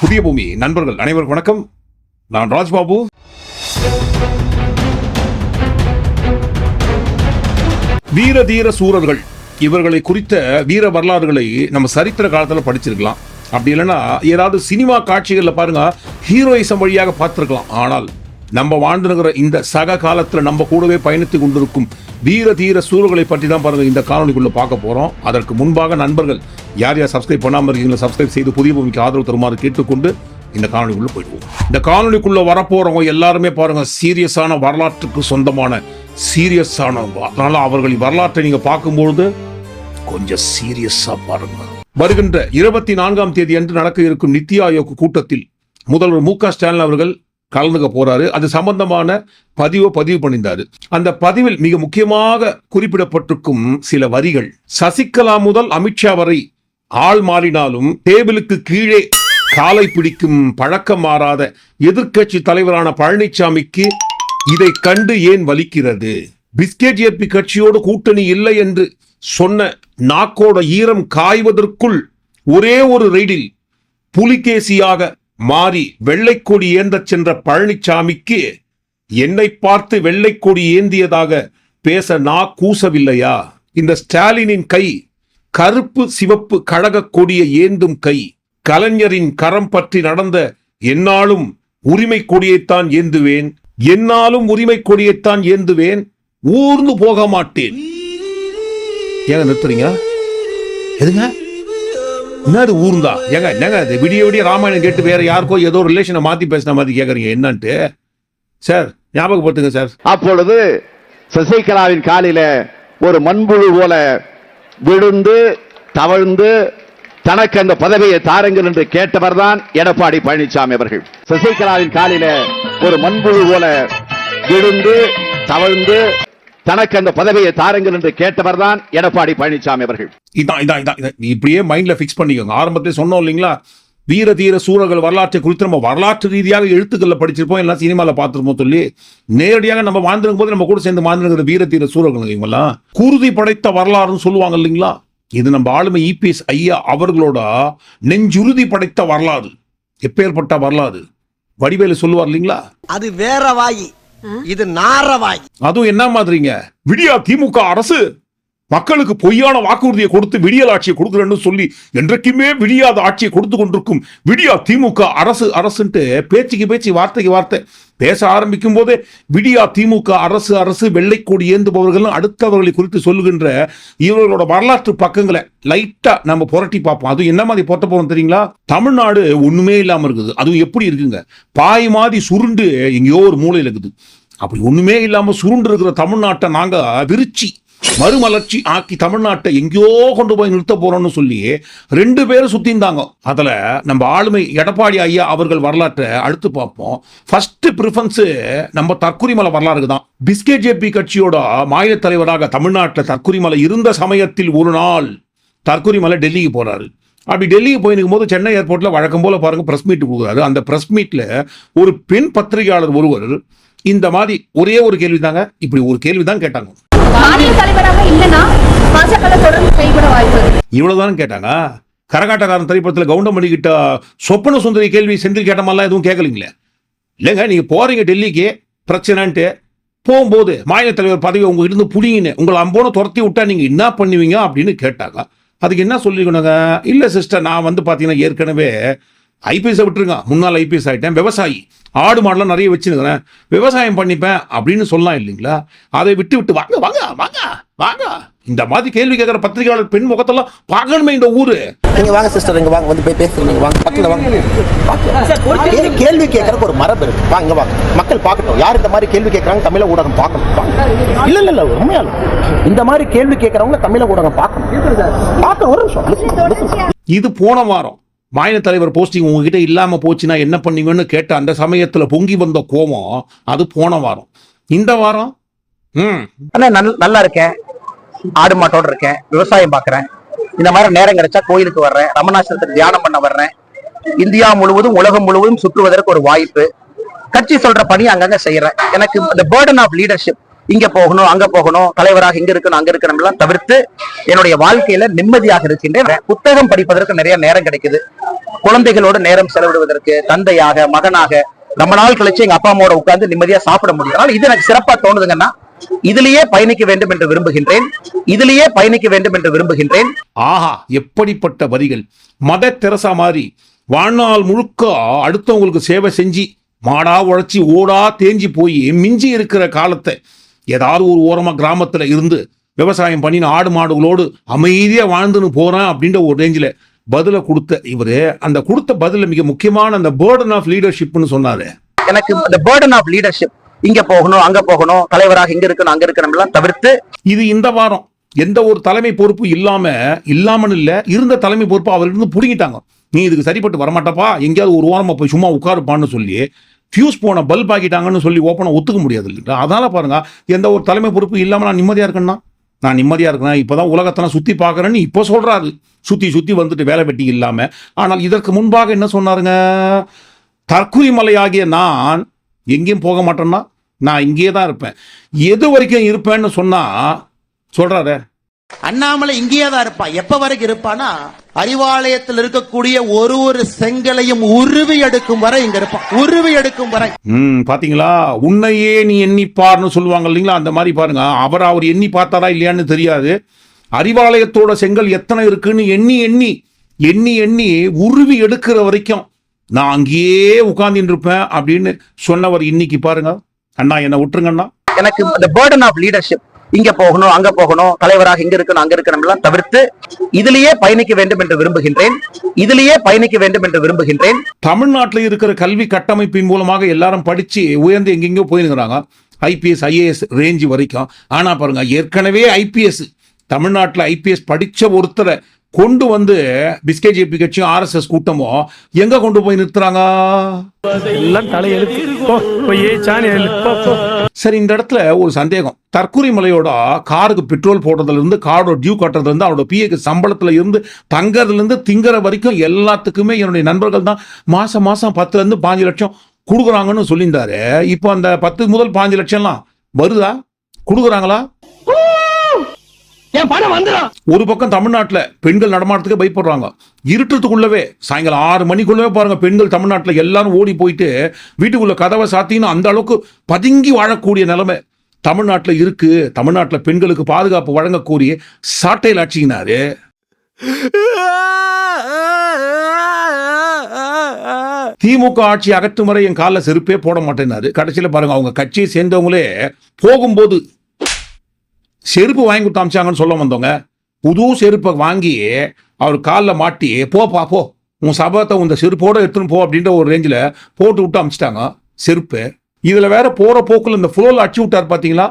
புதிய பூமி. நண்பர்கள் அனைவருக்கும் வணக்கம். நான் ராஜ்பாபு. வீர தீர சூரர்கள். இவர்களை குறித்த வீர வரலாறுகளை நம்ம சரித்திர காலத்தில் படிச்சிருக்கலாம். அப்படி இல்லைன்னா ஏதாவது சினிமா காட்சிகளில் பாருங்க ஹீரோயிசம் வழியாக பார்த்துருக்கலாம். ஆனால் நம்ம வாழ்ந்துருக்கிற இந்த சக காலத்தில் நம்ம கூடவே பயணித்து கொண்டிருக்கும் வீர தீர சூழல்களை பற்றி தான் பாருங்கள் இந்த காணொலிக்குள்ளே பார்க்க போகிறோம் அதற்கு முன்பாக நண்பர்கள் யார் யார் சப்ஸ்கிரைப் பண்ணாமல் இருக்கீங்களோ சப்ஸ்கிரைப் செய்து புதிய பூமிக்கு ஆதரவு தருமாறு கேட்டுக்கொண்டு இந்த காணொலிக்குள்ளே போயிடுவோம். இந்த காணொலிக்குள்ளே வரப்போகிறவங்க எல்லாருமே பாருங்கள் சீரியஸான வரலாற்றுக்கு சொந்தமான சீரியஸானவங்க. அதனால் அவர்களின் வரலாற்றை நீங்கள் பார்க்கும்பொழுது கொஞ்சம் சீரியஸாக பாருங்கள் வருகின்ற இருபத்தி நான்காம் தேதி அன்று நடக்க இருக்கும் நித்தி ஆயோக் கூட்டத்தில் முதல்வர் மு க ஸ்டாலின் அவர்கள் கலந்துக்க போறாரு. அது சம்பந்தமான பதிவை பதிவு பண்ணியிருந்தாரு. அந்த பதிவில் மிக முக்கியமாக குறிப்பிடப்பட்டிருக்கும் சில வரிகள். சசிகலா முதல் அமித்ஷா வரை ஆள் மாறினாலும் டேபிளுக்கு கீழே காலை பிடிக்கும் பழக்கம் மாறாத எதிர்க்கட்சி தலைவரான பழனிசாமிக்கு இதை கண்டு ஏன் வலிக்கிறது? பிஸ்கெட் ஏற்பி கட்சியோடு கூட்டணி இல்லை என்று சொன்ன நாக்கோட ஈரம் காய்வதற்குள் ஒரே ஒரு ரெய்டில் புலிகேசியாக மாறி வெள்ளைக்கொடி ஏந்தச் சென்ற பழனிசாமிக்கு என்னை பார்த்து வெள்ளைக்கொடி ஏந்தியதாக பேச நா கூசவில்லையா? இந்த ஸ்டாலினின் கை கருப்பு சிவப்பு கழக கொடியை ஏந்தும் கை கலைஞரின் கரம் பற்றி நடந்த என்னாலும் உரிமை கொடியைத்தான் ஏந்துவேன். என்னாலும் உரிமை கொடியைத்தான் ஏந்துவேன். ஊர்ந்து போக மாட்டேன். ஏங்க நிறுத்துறீங்க? எதுங்க? என்னது ஊர்ந்தா? ஏங்க என்னங்க அது விடிய விடிய ராமாயணம் கேட்டு வேற யாருக்கோ ஏதோ ரிலேஷனை மாத்தி பேசின மாதிரி கேக்குறீங்க. என்னன்ட்டு? சார் ஞாபகப்படுத்துங்க சார் அப்பொழுது சசிகலாவின் காலில ஒரு மண்புழு போல விழுந்து தவழ்ந்து தனக்கு அந்த பதவியை தாருங்கள் என்று கேட்டவர் தான் எடப்பாடி பழனிசாமி அவர்கள். சசிகலாவின் காலில ஒரு மண்புழு போல விழுந்து தவழ்ந்து தனக்கு அந்த பதவியை தாருங்கள் என்று கேட்டவர் தான் எடப்பாடி பழனிசாமி அவர்கள். இதான் இதான் இதான் இப்படியே மைண்ட்ல ஃபிக்ஸ் பண்ணிக்கோங்க. ஆரம்பத்திலே சொன்னோம் இல்லைங்களா? வீர தீர சூரர்கள் வரலாற்றை குறித்து நம்ம வரலாற்று ரீதியாக எழுத்துக்களில் படிச்சிருப்போம் எல்லாம் சினிமாவில் பார்த்துருப்போம் சொல்லி நேரடியாக நம்ம வாழ்ந்திருக்கும் போது நம்ம கூட சேர்ந்து வாழ்ந்துருக்கிற வீர தீர சூரர்கள் இவங்கெல்லாம் குருதி படைத்த வரலாறுன்னு சொல்லுவாங்க இல்லைங்களா? இது நம்ம ஆளுமை இபிஎஸ் ஐயா அவர்களோட நெஞ்சுறுதி படைத்த வரலாறு. எப்பேற்பட்ட வரலாறு? வடிவேலு சொல்லுவார் இல்லைங்களா? அது வேற வாயி. இது நாரவாய். அதுவும் என்ன மாதிரிங்க? விடியா திமுக அரசு மக்களுக்கு பொய்யான வாக்குறுதியை கொடுத்து விடியல் ஆட்சியை கொடுக்குறேன்னு சொல்லி என்றைக்குமே விடியாத ஆட்சியை கொடுத்து கொண்டிருக்கும் விடியா திமுக அரசு அரசுன்ட்டு பேச்சுக்கு பேச்சு வார்த்தைக்கு வார்த்தை. பேச ஆரம்பிக்கும் போதே விடியா திமுக அரசு அரசு வெள்ளைக்கோடி ஏந்துபவர்கள் அடுத்தவர்களை குறித்து சொல்லுகின்ற இவர்களோட வரலாற்று பக்கங்களை லைட்டா நம்ம புரட்டி பார்ப்போம். அதுவும் என்ன மாதிரி புரட்ட போறோம் தெரியுங்களா? தமிழ்நாடு ஒண்ணுமே இல்லாம இருக்குது. அதுவும் எப்படி இருக்குங்க? பாய் மாதிரி சுருண்டு எங்கேயோ ஒரு மூலையில் இருக்குது. அப்படி ஒண்ணுமே இல்லாம சுருண்டு இருக்கிற தமிழ்நாட்டை நாங்க விரிச்சி மறுமலர்ச்சி ஆக்கி தமிழ்நாட்டை எங்கேயோ கொண்டு போய் நிறுத்த போறோம்னு சொல்லி ரெண்டு பேரும் சுத்திந்தாங்க அதுல நம்ம ஆளுமை எடப்பாடி ஐயா அவர்கள் வரலாற்றை அடுத்து பார்ப்போம். ஃபர்ஸ்ட் ப்ரிஃபரன்ஸ் நம்ம தற்குறிமலை வரலாறுக்கு தான். பிஸ்கே ஜேபி கட்சியோட மாநில தலைவராக தமிழ்நாட்டில் தற்குறிமலை இருந்த சமயத்தில் ஒரு நாள் தற்குறிமலை டெல்லிக்கு போறாரு. அப்படி டெல்லிக்கு போய் போது சென்னை ஏர்போர்ட்ல வழக்கம் போல பாருங்க பிரஸ் மீட் கொடுக்குறாரு. அந்த பிரஸ் மீட்ல ஒரு பெண் பத்திரிகையாளர் ஒருவர் இந்த மாதிரி ஒரே ஒரு கேள்வி தாங்க இப்படி ஒரு கேள்வி தான் கேட்டாங்க. மாநில தலைவராக இல்லைன்னா பாஜக தொடர்ந்து கைவிட வாய்ப்பு இவ்வளவுதான் கேட்டாங்க? கரகாட்டக்காரன் திரைப்படத்தில் கவுண்டமணி கிட்ட சொப்பன சுந்தரி கேள்வி செந்தில் கேட்ட மாதிரிலாம் எதுவும் கேட்கலீங்களே இல்லைங்க நீங்கள் போகிறீங்க டெல்லிக்கு பிரச்சனைன்ட்டு. போகும்போது மாநில தலைவர் பதவி உங்கள் இருந்து புடிங்கன்னு உங்களை அம்போன துரத்தி விட்டா நீங்கள் என்ன பண்ணுவீங்க அப்படின்னு கேட்டாங்க. அதுக்கு என்ன சொல்லிக்கணுங்க இல்லை சிஸ்டர் நான் வந்து பார்த்தீங்கன்னா ஏற்கனவே ஐபிஎஸ் விட்டுருங்க முன்னாள் ஐபிஎஸ் ஆயிட்டேன். விவசாயி. ஆடு மாடெல்லாம் நிறைய வச்சுருக்கிறேன். விவசாயம் பண்ணிப்பேன் அப்படின்னு சொல்லலாம் இல்லைங்களா? அதை விட்டு விட்டு வாங்க வாங்க வாங்க வாங்க. இந்த மாதிரி கேள்வி கேட்குற பத்திரிகையாளர் பெண் முகத்தெல்லாம் பார்க்கணுமே இந்த ஊரு. நீங்க வாங்க சிஸ்டர் இங்க வாங்க வந்து போய் பேசுங்க. நீங்க வாங்க பக்கத்துல வாங்க. கேள்வி கேட்கறதுக்கு ஒரு மரபு இருக்கு? வாங்க வாங்க. மக்கள் பார்க்கட்டும். யார் இந்த மாதிரி கேள்வி கேட்கறாங்க? தமிழ ஊடகம் பார்க்கணும். இல்ல இல்ல இல்ல உண்மையால இந்த மாதிரி கேள்வி கேட்கறவங்க தமிழ ஊடகம் பார்க்கணும். பார்க்க ஒரு நிமிஷம். இது போன வாரம் மாநில தலைவர் போஸ்டிங் உங்ககிட்ட இல்லாம போச்சுன்னா என்ன பண்ணுவீங்கன்னு கேட்ட அந்த சமயத்துல பொங்கி வந்த கோபம் அது போன வாரம். இந்த வாரம்? ம். அண்ணா நல்- நல்லா இருக்கேன். ஆடு மாட்டோட இருக்கேன். விவசாயம் பாக்குறேன். இந்த மாதிரி நேரம் கிடைச்சா கோயிலுக்கு வர்றேன். ரமணாசிரத்துக்கு தியானம் பண்ண வர்றேன். இந்தியா முழுவதும் உலகம் முழுவதும் சுற்றுவதற்கு ஒரு வாய்ப்பு. கட்சி சொல்ற பணி அங்கங்க செய்யறேன் எனக்கு இந்த பேர்டன் ஆஃப் லீடர்ஷிப் இங்க போகணும் அங்க போகணும் தலைவராக இங்க இருக்கணும் அங்க இருக்கணும் எல்லாம் தவிர்த்து என்னுடைய வாழ்க்கையில நிம்மதியாக இருக்கின்றேன். புத்தகம் படிப்பதற்கு நிறைய நேரம் கிடைக்குது. குழந்தைகளோட நேரம் செலவிடுவதற்கு தந்தையாக மகனாக ரொம்ப நாள் கழிச்சு எங்க அப்பா அம்மாவோட உட்கார்ந்து நிம்மதியா சாப்பிட முடியும். ஆனால் இது எனக்கு சிறப்பா தோணுதுங்கன்னா இதிலேயே பயணிக்க வேண்டும் என்று விரும்புகின்றேன். இதிலேயே பயணிக்க வேண்டும் என்று விரும்புகின்றேன். ஆஹா எப்படிப்பட்ட வரிகள். மத தெரசா மாதிரி வாழ்நாள் முழுக்க அடுத்தவங்களுக்கு சேவை செஞ்சு மாடா உழைச்சி ஓடா தேஞ்சி போய் மிஞ்சி இருக்கிற காலத்தை ஏதாவது ஒரு ஓரமா கிராமத்துல இருந்து விவசாயம் பண்ணின ஆடு மாடுகளோடு அமைதியா வாழ்ந்துன்னு போறேன் அப்படின்ற ஒரு ரேஞ்சில் பதிலை கொடுத்த இவரு அந்த கொடுத்த பதில மிக முக்கியமான அந்த பேர்டன் ஆஃப் லீடர்ஷிப்னு சொன்னாரு. எனக்கு இந்த பேர்டன் ஆஃப் லீடர்ஷிப் இங்க போகணும் அங்க போகணும் தலைவராக இங்க இருக்கணும் அங்க இருக்கணும் எல்லாம் தவிர்த்து இது இந்த வாரம். எந்த ஒரு தலைமை பொறுப்பு இல்லாம இல்லாமன்னு இல்ல இருந்த தலைமை பொறுப்பு அவர்கிட்ட புடுங்கிட்டாங்க. நீ இதுக்கு சரிப்பட்டு வரமாட்டப்பா எங்கேயாவது ஒரு ஓரமா போய் சும்மா உட்காருப்பான்னு சொல்லி ஃபியூஸ் போன பல்ப் ஆக்கிட்டாங்கன்னு சொல்லி ஓப்பனா ஒத்துக்க முடியாது இல்லைங்களா அதனால பாருங்க எந்த ஒரு தலைமை பொறுப்பு இல்லாம நான் நிம்மதியா இருக்கேன்னா? நான் நிம்மதியா இருக்கேன் இப்பதான் உலகத்தெல்லாம் சுத்தி பார்க்கறேன்னு இப்போ சொல்றாரு. சுத்தி சுத்தி வந்துட்டு வேலை வெட்டி இல்லாம. ஆனால் இதற்கு முன்பாக என்ன சொன்னாருங்க? தற்குறி மலையாகிய நான் எங்கேயும் போக மாட்டேன்னா நான் இங்கேயே தான் இருப்பேன். எது வரைக்கும் இருப்பேன்னு சொன்னா சொல்றாரு. அண்ணாமலை இங்கேயே தான் இருப்பான் எப்ப வரைக்கும் இருப்பானா அறிவாலயத்தில் இருக்கக்கூடிய ஒரு ஒரு செங்கலையும் உருவி எடுக்கும் வரை இங்க இருப்பான் உருவி எடுக்கும் வரை. ம் பாத்தீங்களா? உன்னையே நீ எண்ணி பாருன்னு சொல்லுவாங்க இல்லைங்களா? அந்த மாதிரி பாருங்க. அவர் அவர் எண்ணி பார்த்தாரா இல்லையான்னு தெரியாது. அறிவாலயத்தோட செங்கல் எத்தனை இருக்குன்னு எண்ணி எண்ணி எண்ணி எண்ணி உருவி எடுக்கிற வரைக்கும் நான் அங்கேயே உட்கார்ந்துட்டு இருப்பேன் அப்படின்னு சொன்னவர் இன்னைக்கு பாருங்க. அண்ணா என்னை விட்டுருங்கண்ணா. எனக்கு இந்த பேர்டன் ஆஃப் லீடர்ஷிப் இங்க போகணும் அங்க போகணும் தலைவராக இங்க இருக்கணும் அங்க இருக்கணும் எல்லாம் தவிர்த்து இதிலேயே பயணிக்க வேண்டும் என்று விரும்புகின்றேன். இதிலேயே பயணிக்க வேண்டும் என்று விரும்புகின்றேன். தமிழ்நாட்டில் இருக்கிற கல்வி கட்டமைப்பின் மூலமாக எல்லாரும் படிச்சு உயர்ந்து எங்கெங்கயோ போயிருக்கிறாங்க. ஐபிஎஸ் ஐஏஎஸ் ரேஞ்சு வரைக்கும். ஆனா பாருங்க ஏற்கனவே ஐபிஎஸ் தமிழ்நாட்டில் ஐபிஎஸ் படிச்ச ஒருத்தரை கொண்டு வந்து பிஸ்கே ஜேபி கட்சியும் ஆர்எஸ்எஸ் கூட்டமும் எங்க கொண்டு போய் நிறுத்துறாங்க? எல்லாம் தலையெழுத்து. சரி இந்த இடத்துல ஒரு சந்தேகம். தற்கொலை மலையோட காருக்கு பெட்ரோல் போடுறதுல இருந்து காரோட டியூ கட்டுறதுல இருந்து அவரோட பிஏக்கு சம்பளத்துல இருந்து தங்கறதுல இருந்து திங்கற வரைக்கும் எல்லாத்துக்குமே என்னுடைய நண்பர்கள் தான் மாசம் மாசம் பத்துல இருந்து பாஞ்சு லட்சம் கொடுக்குறாங்கன்னு சொல்லியிருந்தாரு. இப்போ அந்த பத்து முதல் பாஞ்சு லட்சம்லாம் வருதா? கொடுக்குறாங்களா? ஒரு பக்கம் தமிழ்நாட்டில் பெண்கள் நடமாட்டத்துக்கு பயப்படுறாங்க. இருட்டத்துக்குள்ளவே சாயங்காலம் ஆறு மணிக்குள்ளவே பாருங்க பெண்கள் தமிழ்நாட்டில் எல்லாரும் ஓடி போயிட்டு வீட்டுக்குள்ள கதவை சாத்தின்னு அந்த அளவுக்கு பதுங்கி வாழக்கூடிய நிலைமை தமிழ்நாட்டில் இருக்கு. தமிழ்நாட்டில் பெண்களுக்கு பாதுகாப்பு வழங்கக்கூடிய சாட்டையில் ஆட்சினாரு திமுக ஆட்சி அகற்றும் வரை என் காலில் செருப்பே போட மாட்டேனாரு கடைசியில் பாருங்க அவங்க கட்சியை சேர்ந்தவங்களே போகும்போது செருப்பு வாங்கி கொடுத்து அமிச்சாங்கன்னு சொல்ல வந்தவங்க புது செருப்பை வாங்கி அவர் காலில் மாட்டி போப்பா போ உன் சபத்தை உந்த செருப்போட எடுத்துன்னு போ அப்படின்ற ஒரு ரேஞ்சில் போட்டு விட்டு அமிச்சிட்டாங்க செருப்பு. இதில் வேற போற போக்குல இந்த ஃப்ளோவில் அடிச்சு விட்டார் பார்த்தீங்களா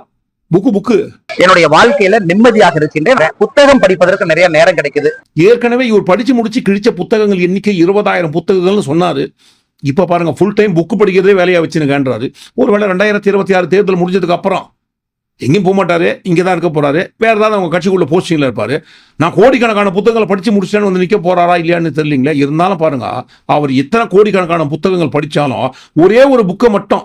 புக்கு புக்கு. என்னுடைய வாழ்க்கையில நிம்மதியாக இருக்கின்றேன். புத்தகம் படிப்பதற்கு நிறைய நேரம் கிடைக்குது. ஏற்கனவே இவர் படிச்சு முடிச்சு கிழிச்ச புத்தகங்கள் எண்ணிக்கை இருபதாயிரம் புத்தகங்கள்னு சொன்னாரு. இப்ப பாருங்க ஃபுல் டைம் புக் படிக்கிறதே வேலையா வச்சுருக்கேன்றாரு ஒருவேளை ரெண்டாயிரத்தி இருபத்தி ஆறு தேர்தல் முடிஞ்சதுக்கு அப்புறம் எங்கேயும் போக மாட்டாரு இங்கே தான் இருக்க போறாரு. வேற ஏதாவது அவங்க கட்சிக்குள்ள போஸ்டிங்ல இருப்பாரு. நான் கோடிக்கணக்கான புத்தகங்களை படிச்சு முடிச்சிட்டேன்னு வந்து நிற்க போறாரா இல்லையான்னு தெரியலீங்களே. இருந்தாலும் பாருங்க அவர் எத்தனை கோடிக்கணக்கான புத்தகங்கள் படித்தாலும் ஒரே ஒரு புக்கை மட்டும்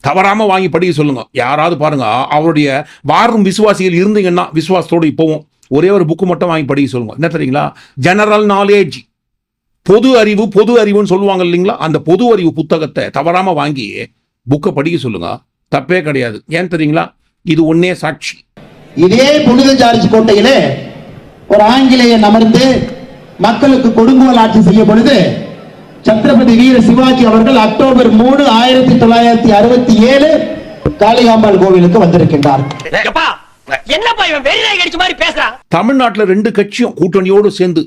தவறாம வாங்கி படிக்க சொல்லுங்க. யாராவது பாருங்க அவருடைய வாரும் விசுவாசிகள் இருந்தீங்கன்னா விசுவாசத்தோடு இப்போவும் ஒரே ஒரு புக்கு மட்டும் வாங்கி படிக்க சொல்லுங்க. என்ன தெரியுங்களா? ஜெனரல் நாலேஜ் பொது அறிவு பொது அறிவுன்னு சொல்லுவாங்க இல்லைங்களா? அந்த பொது அறிவு புத்தகத்தை தவறாம வாங்கி புக்கை படிக்க சொல்லுங்க. தப்பே கிடையாது. ஏன் தெரியுங்களா? இது ஒன்னே சாட்சி. இதே புனித ஜார்ஜ் கோட்டையிலே ஒரு ஆங்கிலேயன் அமர்ந்து மக்களுக்கு கொடுங்கோல் ஆட்சி செய்ய பொழுது சத்ரபதி வீர சிவாஜி அவர்கள் அக்டோபர் மூணு ஆயிரத்தி தொள்ளாயிரத்தி அறுபத்தி ஏழு காளிகாம்பாள் கோவிலுக்கு வந்திருக்கின்றார். என்னப்பா இவன் வெளியே கடிச்ச மாதிரி பேசுறான்? தமிழ்நாட்டில் ரெண்டு கட்சியும் கூட்டணியோடு சேர்ந்து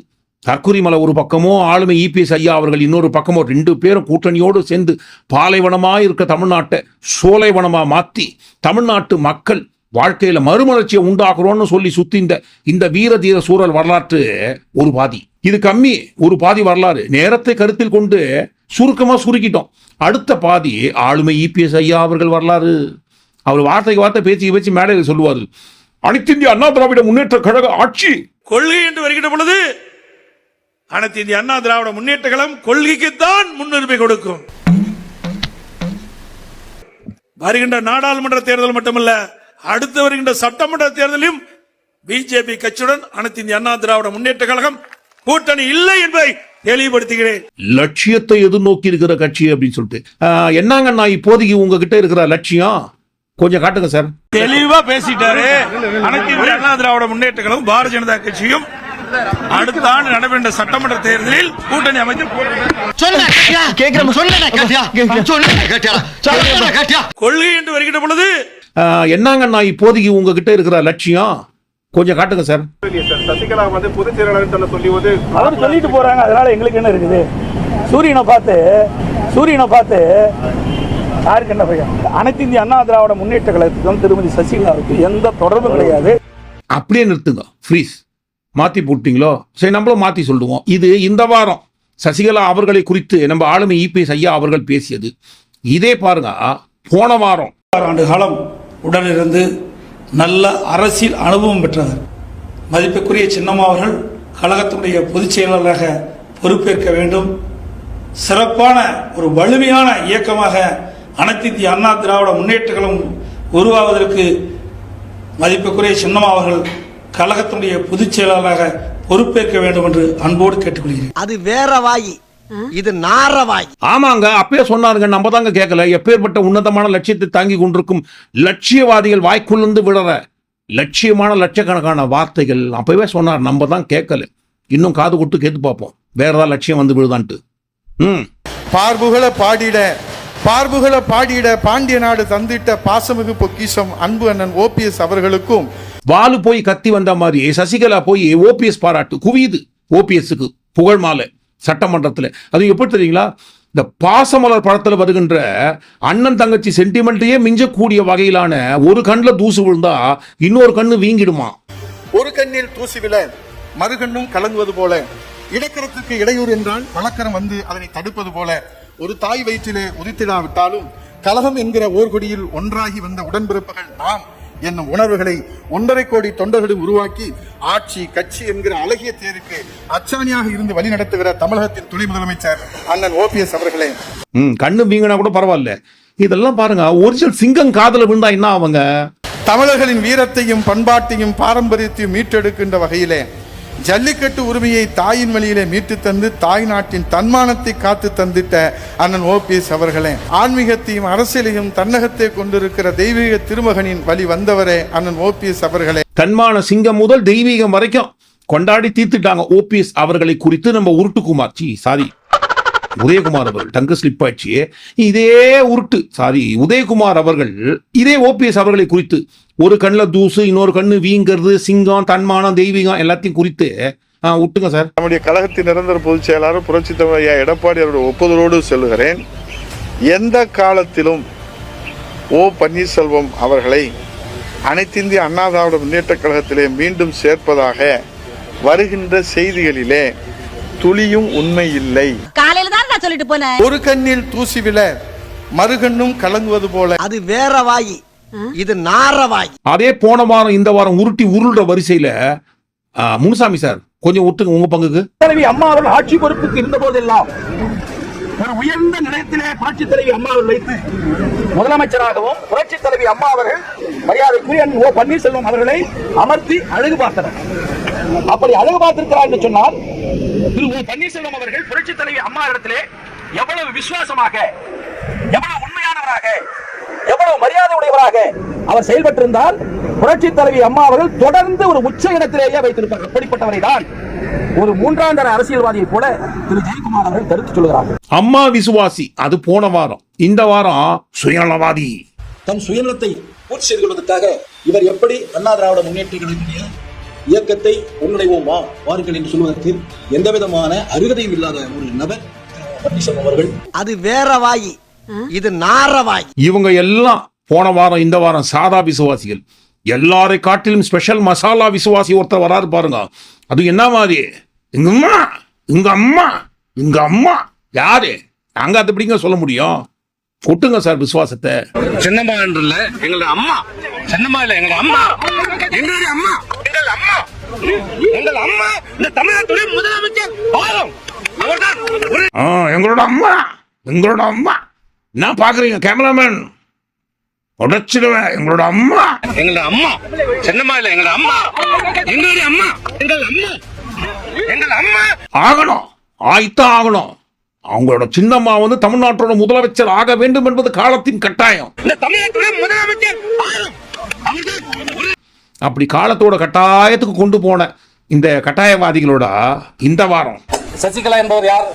தற்குறிமலை ஒரு பக்கமோ ஆளுமை இபிஎஸ் ஐயா அவர்கள் இன்னொரு பக்கமோ ரெண்டு பேரும் கூட்டணியோடு சேர்ந்து பாலைவனமாக இருக்க தமிழ்நாட்டை சோலைவனமாக மாற்றி தமிழ்நாட்டு மக்கள் வாழ்க்கையில் மறுமலர்ச்சியை உண்டாக்குறோம்னு சொல்லி சுத்தி இந்த இந்த வீர தீர சூழல் வரலாற்று ஒரு பாதி. இது கம்மி ஒரு பாதி வரலாறு. நேரத்தை கருத்தில் கொண்டு சுருக்கமாக சுருக்கிட்டோம். அடுத்த பாதி ஆளுமை இபிஎஸ் ஐயா அவர்கள் வரலாறு. அவர் வார்த்தைக்கு வார்த்தை பேச்சு பேச்சு மேடையில் சொல்லுவார். அனைத்து இந்திய அண்ணா திராவிட முன்னேற்ற கழக ஆட்சி கொள்கை என்று வருகின்ற பொழுது அனைத்து இந்திய அண்ணா திராவிட முன்னேற்ற கழகம் கொள்கைக்குத்தான் முன்னுரிமை கொடுக்கும். வருகின்ற நாடாளுமன்ற தேர்தல் மட்டுமல்ல அடுத்து வருகின்ற சட்டமன்ற தேர்தலிலும் பிஜேபி கட்சியுடன் அனைத்து இந்திய அண்ணா திராவிட முன்னேற்ற கழகம் கூட்டணி இல்லை என்பதை தெளிவுபடுத்துகிறேன். லட்சியத்தை எதிர்நோக்கி இருக்கிற கட்சி அப்படின்னு சொல்லிட்டு. ஆஹ், என்னங்கண்ணா இப்போதைக்கு உங்ககிட்ட இருக்கிற லட்சியம்? கொஞ்சம் காட்டுங்க சார். தெளிவா பேசிட்டாரு. அனைத்து இந்திய அண்ணா திராவிட முன்னேற்ற கழகம் பாரதிய ஜனதா கட்சியும் அடுத்த ஆண்டு நடைபெற்ற சட்டமன்ற தேர்தலில் கூட்டணி அமைத்து கொள்கை என்று வருகின்ற பொழுது ஆஹ், என்னங்கண்ணா இப்போதைக்கு உங்ககிட்ட இருக்கிற லட்சியம்? கொஞ்சம் காட்டுங்க சார். சசிகலா வந்து பொதுச் செயலாளர் சொல்ல சொல்லுவது அவர் சொல்லிட்டு போறாங்க அதனால எங்களுக்கு என்ன இருக்குது? சூரியனை பார்த்து சூரியனை பார்த்து யாருக்கு என்ன பையன் அனைத்து இந்திய அண்ணா திராவிட முன்னேற்ற கழகத்துக்கும் திருமதி சசிகலாவுக்கு எந்த தொடர்பும் கிடையாது. அப்படியே நிறுத்துங்க ஃப்ரீஸ் மாற்றி போட்டிங்களோ? சரி நம்மளும் மாற்றி சொல்லுவோம். இது இந்த வாரம் சசிகலா அவர்களை குறித்து நம்ம ஆளுமை இபிஎஸ் ஐயா அவர்கள் பேசியது. இதே பாருங்க போன வாரம் ஆறு ஆண்டு காலம் உடனிருந்து நல்ல அரசியல் அனுபவம் பெற்றவர் மதிப்புக்குரிய சின்னம்மா அவர்கள் கழகத்தினுடைய பொதுச் செயலாளராக பொறுப்பேற்க வேண்டும். சிறப்பான ஒரு வலிமையான இயக்கமாக அனைத்து இந்திய அண்ணா திராவிட முன்னேற்றங்களும் உருவாவதற்கு மதிப்புக்குரிய சின்னம்மா அவர்கள் கழகத்தினுடைய பொதுச் செயலாளராக பொறுப்பேற்க வேண்டும் என்று அன்போடு கேட்டுக்கொள்கிறேன். அது வேற வாயி. இது நார வாயி. ஆமாங்க அப்பயே சொன்னாருங்க நம்ம தாங்க கேட்கல எப்பேற்பட்ட உன்னதமான லட்சியத்தை தாங்கி கொண்டிருக்கும் லட்சியவாதிகள் வாய்க்குள்ளந்து விழற லட்சியமான லட்சக்கணக்கான வார்த்தைகள் அப்பவே சொன்னார் நம்ம தான் கேட்கல இன்னும் காது கொடுத்து கேட்டு பார்ப்போம். வேற ஏதாவது லட்சியம் வந்து விழுதான்ட்டு. ம். பார்புகள பாடிட பார்புகள பாடிட பாண்டிய நாடு தந்திட்ட பாசமிகு பொக்கிஷம் அன்பு அண்ணன் ஓபிஎஸ் அவர்களுக்கும் வாலு போய் கத்தி வந்த மாதிரி சசிகலா போய் ஓபிஎஸ் பாராட்டு குவியுது. ஓபிஎஸ்க்கு புகழ் மாலை சட்டமன்றத்தில். அது எப்படி தெரியுங்களா? இந்த பாசமலர் படத்தில் வருகின்ற அண்ணன் தங்கச்சி சென்டிமெண்ட்டையே மிஞ்சக்கூடிய வகையிலான ஒரு கண்ணில் தூசு விழுந்தா இன்னொரு கண்ணு வீங்கிடுமா? ஒரு கண்ணில் தூசி விழ மறுகண்ணும் கலங்குவது போல. இடக்கரத்துக்கு இடையூறு என்றால் வழக்கரம் வந்து அதனை தடுப்பது போல. ஒரு தாய் வயிற்றிலே உதித்திடாவிட்டாலும் கலகம் என்கிற ஓர்கொடியில் ஒன்றாகி வந்த உடன்பிறப்புகள் நாம் என்னும் உணர்வுகளை ஒன்றரை கோடி தொண்டர்களும் உருவாக்கி ஆட்சி கட்சி என்கிற அழகிய தேருக்கு அச்சாணியாக இருந்து வழிநடத்துகிற தமிழகத்தின் துணை முதலமைச்சர் அண்ணன் ஓபிஎஸ் அவர்களே. ம் கண்ணு வீங்கினா கூட பரவாயில்ல. இதெல்லாம் பாருங்க ஒரிஜினல் சிங்கம் காதல விழுந்தா என்ன அவங்க தமிழர்களின் வீரத்தையும் பண்பாட்டையும் பாரம்பரியத்தையும் மீட்டெடுக்கின்ற வகையிலே ஜல்லிக்கட்டு உரிமையை தாயின் வழியிலே மீட்டு தந்து தாய் நாட்டின் தன்மானத்தை காத்து தந்திட்ட அண்ணன் ஓபிஎஸ் அவர்களே ஆன்மீகத்தையும் அரசியலையும் தன்னகத்தை கொண்டிருக்கிற தெய்வீக திருமகனின் வழி வந்தவரே அண்ணன் ஓபிஎஸ் அவர்களே. தன்மான சிங்கம் முதல் தெய்வீகம் வரைக்கும் கொண்டாடி தீர்த்துட்டாங்க ஓபிஎஸ் அவர்களை குறித்து நம்ம உருட்டுக்குமார். C sorry. உதயகுமார் அவர்கள் டங்கு ஸ்லிப் ஆயிடுச்சு. இதே உருட்டு சாரி உதயகுமார் அவர்கள் இதே ஓபிஎஸ் அவர்களை குறித்து ஒரு கண்ணில் தூசு இன்னொரு கண்ணு வீங்கிறது சிங்கம் தன்மானம் தெய்வீகம் எல்லாத்தையும் குறித்து ஆ, விட்டுங்க சார். நம்முடைய கழகத்தின் நிரந்தர பொதுச் செயலாளர் புரட்சி ஐயா எடப்பாடி அவருடைய ஒப்புதலோடு சொல்லுகிறேன். எந்த காலத்திலும் ஓ பன்னீர்செல்வம் அவர்களை அனைத்திந்திய அண்ணா திராவிட முன்னேற்ற கழகத்திலே மீண்டும் சேர்ப்பதாக வருகின்ற செய்திகளிலே துளியும் உண்மை இல்லை. காலையில தான் நான் சொல்லிட்டு போனேன் ஒரு கண்ணில் தூசி விழ மறுகண்ணும் கலங்குவது போல. அது வேற வாயி. இது நார வாயி. அதே போன வாரம் இந்த வாரம் உருட்டி உருள்ற வரிசையில முனுசாமி சார் கொஞ்சம் விட்டுங்க உங்க பங்குக்கு. தலைவி அம்மா அவர்கள் ஆட்சி பொறுப்புக்கு இருந்த போதெல்லாம் ஒரு உயர்ந்த நிலையத்திலே புரட்சி தலைவி அம்மா அவர்கள் வைத்து முதலமைச்சராகவும் புரட்சி தலைவி அம்மா அவர்கள் மரியாதைக்குரிய ஓ பன்னீர்செல்வம் அவர்களை அமர்த்தி அழகு பார்த்தனர். அப்படி அழகு பார்த்திருக்கிறார் என்று சொன்னால் திரு ஓ பன்னீர்செல்வம் அவர்கள் புரட்சி தலைவி அம்மா இடத்திலே எவ்வளவு விசுவாசமாக எவ்வளவு உண்மையானவராக எவ்வளவு மரியாதை உடையவராக அவர் செயல்பட்டிருந்தால் புரட்சி தலைவி அம்மா அவர்கள் தொடர்ந்து ஒரு உச்ச இடத்திலேயே வைத்திருப்பார் அப்படிப்பட்டவரை தான் ஒரு மூன்றாம் தர அரசியல்வாதியை போல திரு ஜெயக்குமார் அவர்கள் கருத்து சொல்கிறார்கள். அம்மா விசுவாசி அது போன வாரம் இந்த வாரம் சுயநலவாதி. தன் சுயநலத்தை பூர்த்தி செய்து கொள்வதற்காக இவர் எப்படி அண்ணா திராவிட முன்னேற்ற கழகத்தினுடைய இயக்கத்தை முன்னடைவோமா வாருங்கள் என்று சொல்வதற்கு எந்த விதமான அருகதையும் இல்லாத ஒரு நபர் அவர்கள். அது வேற வாயி. இது நார வாயி. இவங்க எல்லாம் போன வாரம் இந்த வாரம் சாதா விசுவாசிகள். எல்லாரை காட்டிலும் ஸ்பெஷல் மசாலா விசுவாசி ஒருத்தர் வராரு பாருங்க. அது என்ன மாதிரி? எங்க அம்மா எங்க அம்மா எங்க அம்மா யாரு? நாங்க அது எப்படிங்க சொல்ல முடியும்? கொட்டுங்க சார் விசுவாசத்தை. சின்னம்மா இல்ல எங்களோட அம்மா. சின்னம்மா இல்ல எங்களோட அம்மா. எங்களுடைய அம்மா. எங்கள் அம்மா. எங்கள் அம்மா. இந்த தமிழகத்துடைய முதலமைச்சர் ஆ, எங்களோட அம்மா. எங்களோட அம்மா. என்ன பாக்குறீங்க கேமராமேன்? உடைச்சிடுவேன் எங்களோட அம்மா. எங்களோட அம்மா. சின்னம்மா இல்ல எங்களோட அம்மா. எங்களுடைய அம்மா. எங்கள் அம்மா. எங்கள் அம்மா. ஆகணும். ஆய்த்தான் ஆகணும். அவங்களோட சின்னம்மா வந்து தமிழ்நாட்டோட முதலமைச்சர் ஆக வேண்டும் என்பது காலத்தின் கட்டாயம். அப்படி காலத்தோட கட்டாயத்துக்கு கொண்டு போன இந்த கட்டாயவாதிகளோட இந்த வாரம். சசிகலா என்பவர் யார்?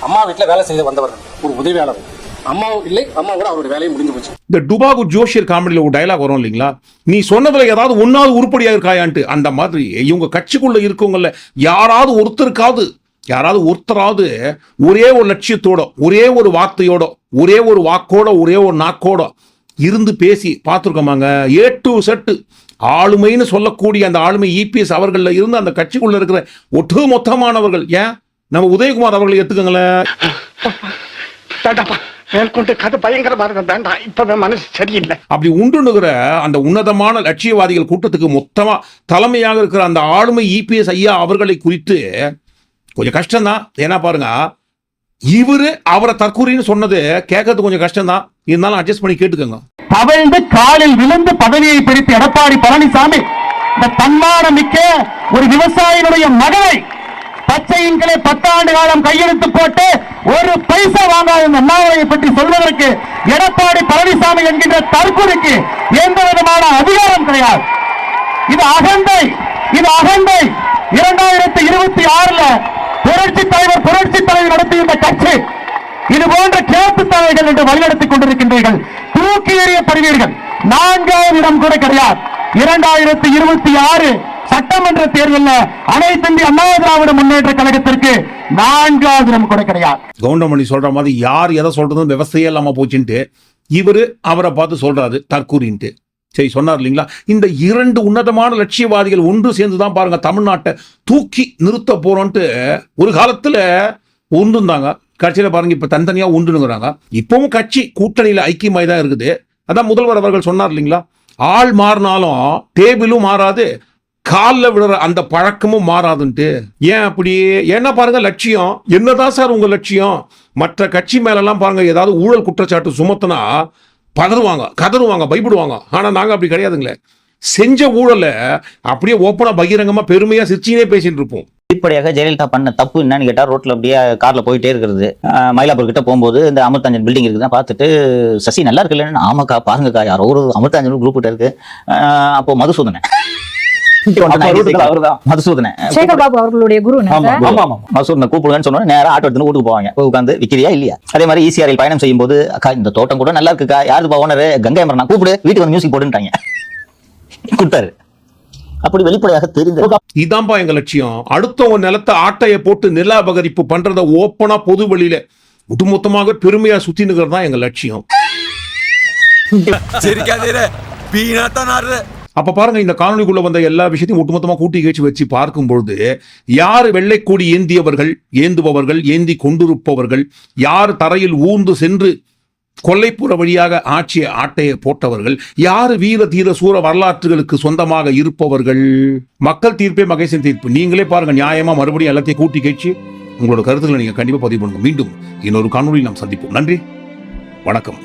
அம்மா வீட்டுல வேலை செய்து வந்தவர். ஒரு உதவியாளர். அம்மா இல்லை அம்மா கூட அவருடைய வேலையை முடிஞ்சு போச்சு. இந்த டுபாகு ஜோஷியர் காமெடியில் ஒரு டயலாக் வரும் இல்லைங்களா? நீ சொன்னதுல ஏதாவது ஒன்னாவது உருப்படியா இருக்காயான்ட்டு அந்த மாதிரி இவங்க கட்சிக்குள்ள இருக்கவங்கள யாராவது ஒருத்தருக்காவது யாராவது ஒருத்தராவது ஒரே ஒரு லட்சியத்தோட ஒரே ஒரு வார்த்தையோட ஒரே ஒரு வாக்கோட ஒரே ஒரு நாக்கோட இருந்து பேசி பார்த்துருக்கோமாங்க? ஏ டு செட்டு ஆளுமைன்னு சொல்லக்கூடிய அந்த ஆளுமை இபிஎஸ் அவர்களில் இருந்து அந்த கட்சிக்குள்ள இருக்கிற ஒட்டு மொத்தமானவர்கள் ஏன்? நம்ம உதயகுமார் அவர்களை எடுத்துக்கோங்களேன். மேற்கொண்டு கதை பயங்கரமா மனசு சரியில்லை. அப்படி உண்டுணுகிற அந்த உன்னதமான லட்சியவாதிகள் கூட்டத்துக்கு மொத்தமா தலைமையாக இருக்கிற அந்த ஆளுமை இபிஎஸ் ஐயா அவர்களை குறித்து கொஞ்சம் கஷ்டம்தான். ஏன்னா பாருங்க இவரு அவரை தற்கூரின்னு சொன்னது கேட்கறது கொஞ்சம் கஷ்டம்தான். இருந்தாலும் அட்ஜஸ்ட் பண்ணி கேட்டுக்கோங்க. தவழ்ந்து காலில் விழுந்து பதவியை பிரித்து எடப்பாடி பழனிசாமி இந்த மிக்க ஒரு விவசாயினுடைய மகளை பச்சையின்களை பத்தாண்டு காலம் கையெழுத்து போட்டு ஒரு பைசா வாங்காத இந்த அண்ணாமலையை பற்றி சொல்வதற்கு எடப்பாடி பழனிசாமி என்கின்ற தற்கொலைக்கு எந்த விதமான அதிகாரம் கிடையாது. இது அகந்தை இது அகந்தை. இரண்டாயிரத்தி இருபத்தி ஆறுல புரட்சி தலைவர் புரட்சி தலைவர் நடத்திய இந்த கட்சி. இது போன்ற கேப்பு தலைகள் என்று வழிநடத்திக் கொண்டிருக்கின்றீர்கள். தூக்கி எறியப்படுவீர்கள் நான்காவது இடம் கூட கிடையாது. இரண்டாயிரத்தி இருபத்தி ஆறு சட்டமன்ற தேர்தலில் அனைத்து இந்திய அண்ணா திராவிட முன்னேற்ற கழகத்திற்கு நான்காவது இடம் கூட கிடையாது. கவுண்டமணி சொல்ற மாதிரி யார் எதை சொல்றதும் விவசாயம் இல்லாம போச்சுன்ட்டு இவரு அவரை பார்த்து சொல்றாரு தற்கூறின்ட்டு. சரி சொன்னார் இல்லைங்களா? இந்த இரண்டு உன்னதமான லட்சியவாதிகள் ஒன்று சேர்ந்து தான் பாருங்க தமிழ்நாட்டை தூக்கி நிறுத்த போறோன்ட்டு ஒரு காலத்தில் ஒன்றுந்தாங்க கட்சியில பாருங்க இப்போ தனித்தனியாக ஒன்றுங்கிறாங்க இப்பவும் கட்சி கூட்டணியில் ஐக்கியமாய் தான் இருக்குது. அதான் முதல்வர் அவர்கள் சொன்னார் இல்லைங்களா? ஆள் மாறினாலும் டேபிளும் மாறாது காலில் விழுற அந்த பழக்கமும் மாறாதுன்ட்டு. ஏன் அப்படி? ஏன்னா பாருங்க லட்சியம். என்னதான் சார் உங்க லட்சியம்? மற்ற கட்சி மேலெல்லாம் பாருங்க ஏதாவது ஊழல் குற்றச்சாட்டு சுமத்தினா பதறுவாங்க கதறுவாங்க பயப்படுவாங்க ஆனால் நாங்கள் அப்படி கிடையாதுங்களே. செஞ்ச ஊழலை அப்படியே ஓப்பனாக பகிரங்கமாக பெருமையாக சிரிச்சினே பேசிட்டு இருப்போம். வெளிப்படையாக ஜெயலலிதா பண்ண தப்பு என்னன்னு கேட்டால் ரோட்டில் அப்படியே காரில் போயிட்டே இருக்கிறது. மயிலாப்பூர் கிட்ட போகும்போது இந்த அமிர்தாஞ்சன் பில்டிங் இருக்குதான் பார்த்துட்டு சசி நல்லா இருக்குல்லன்னு. ஆமாக்கா பாருங்கக்கா யாரோ ஒரு அமிர்தாஞ்சன் குரூப் கிட்ட இருக்கு. ஆஹ் அப்போ அவர்களுடைய குரு ஆமா ஆமா ஆமா. மசூர் கூப்பிடுங்கன்னு சொன்னா நேரா ஆட்டோ எடுத்து வீட்டுக்கு போவாங்க. போய் உட்காந்து விக்கிறியா இல்லையா? அதே மாதிரி ஈசிஆரில் பயணம் செய்யும் போது அக்கா இந்த தோட்டம் கூட நல்லா இருக்குக்கா. யாருப்பா ஓனர் கங்கை மரனா கூப்பிடு வீட்டுக்கு வந்து மியூசிக் போடுன்ட்டாங்க. கொடுத்தாரு அப்படி வெளிப்படையாக தெரிந்த இதான்பா எங்க லட்சியம். அடுத்தவங்க நிலத்தை ஆட்டைய போட்டு நில அபகரிப்பு பண்றத ஓப்பனா பொது வழியில ஒட்டுமொத்தமாக பெருமையா சுத்தி நிக்கிறது தான் எங்க லட்சியம். அப்போ பாருங்க இந்த காணொலிக்குள்ள வந்த எல்லா விஷயத்தையும் ஒட்டுமொத்தமாக கூட்டி கேச்சு வச்சு பார்க்கும் பொழுது யார் வெள்ளைக்கோடி ஏந்தியவர்கள் ஏந்துபவர்கள் ஏந்தி கொண்டிருப்பவர்கள் யார் தரையில் ஊர்ந்து சென்று கொல்லைப்புற வழியாக ஆட்சியை ஆட்டையை போட்டவர்கள் யார் வீர தீர சூர வரலாற்றுகளுக்கு சொந்தமாக இருப்பவர்கள்? மக்கள் தீர்ப்பே மகேசன் தீர்ப்பு. நீங்களே பாருங்க நியாயமா மறுபடியும் எல்லாத்தையும் கூட்டி கேச்சு உங்களோட கருத்துக்களை நீங்க கண்டிப்பா பதிவு பண்ணுங்க. மீண்டும் இன்னொரு காணொலியில் நாம் சந்திப்போம். நன்றி. வணக்கம்.